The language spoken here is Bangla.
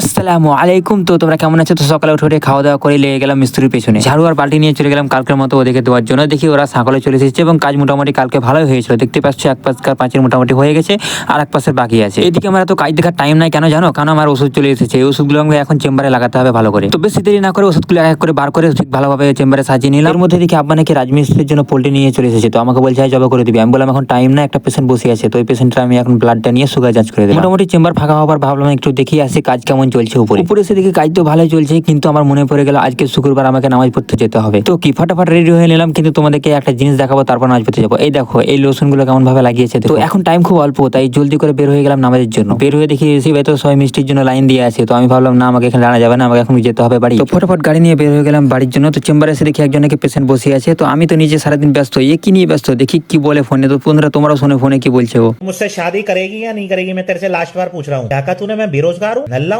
আসসালামু আলাইকুম। তো তোমরা কেমন আছো? তো সকালে উঠে উঠে খাওয়া দাওয়া করে লেগে গেলাম মিস্ত্রির পেছনে। ঝাড়ু আর বালতি নিয়ে চলে গেলাম কালকের মতো ওদেরকে দেওয়ার জন্য। দেখি ওরা সকালে চলে এসেছে এবং কাজ মোটামুটি কালকে ভালোই হয়েছিল। দেখতে পাচ্ছ এক পাশকার পাঁচের মোটামুটি হয়ে গেছে আর এক পাশের বাকি আছে। এদিকে আমার তো কাজ দেখার টাইম নাই, কেন জানো? কারণ আমার ওষুধ চলে এসেছে। এই ওষুধগুলো আমাকে এখন চেম্বারে লাগাতে হবে ভালো করে। তো বেশি দেরি না করে ওষুধগুলো এক করে বার করে ঠিক ভালোভাবে চেম্বারে সাজিয়ে নিলাম। এর মধ্যে দেখি আব্বা নাকি রাজমিস্ত্রির জন্য পোল্ট্রি নিয়ে চলে এসেছে। তো আমাকে বলছে জবা করে দিবি। আমি বললাম, এখন টাইম না একটা পেশেন্ট বসে আছে। তো ওই পেশেন্টটা আমি এখন ব্লাডটা নিয়ে সুগার যাঞ্চ করে দিই মোটামুটি চেম্বার ফাঁকা হবার ভাবলাম, একটু দেখি আসি কাজ কেমন চলছে উপরে উপরে এসে দেখি কাজ তো ভালোই চলছে কিন্তু আমার মনে পড়ে গেল আজকে শুক্রবার আমাকে নামাজ পড়তে যেতে হবে তো কি ফাটাফাট রেডি হয়ে নিলাম কিন্তু তোমাদেরকে একটা জিনিস দেখাবো তারপর নামাজ পড়তে যাবো এই দেখো এই লোশন গুলো কেমন ভাবে লাগিয়েছে দেখো। তো এখন টাইম খুব অল্প তাই জলদি করে বের হয়ে গেলাম নামাজের জন্য বের হয়ে দেখি এসে তো সবাই মিষ্টির জন্য লাইন দিয়ে আছে তো আমি ভাবলাম না আমাকে এখানে দাঁড়া যাবে না আমাকে এখন যেতে হবে বাড়ি তো ফটাফট গাড়ি নিয়ে বের হয়ে গেলাম বাড়ির জন্য তো চেম্বারে এসে দেখি একজন নাকি পেশেন্ট বসে আছে তো আমি তো নিজে সারাদিন ব্যস্ত এ কি নিয়ে ব্যস্ত দেখি কি বলে ফোনে তো বন্ধুরা তোমরাও শোনে ফোনে কি বলছে ও मुझसे शादी करेगी या नहीं करेगी मैं तेरे से लास्ट बार पूछ रहा हूँ क्या कहा तूने मैं बेरोजगार हूँ नल्ला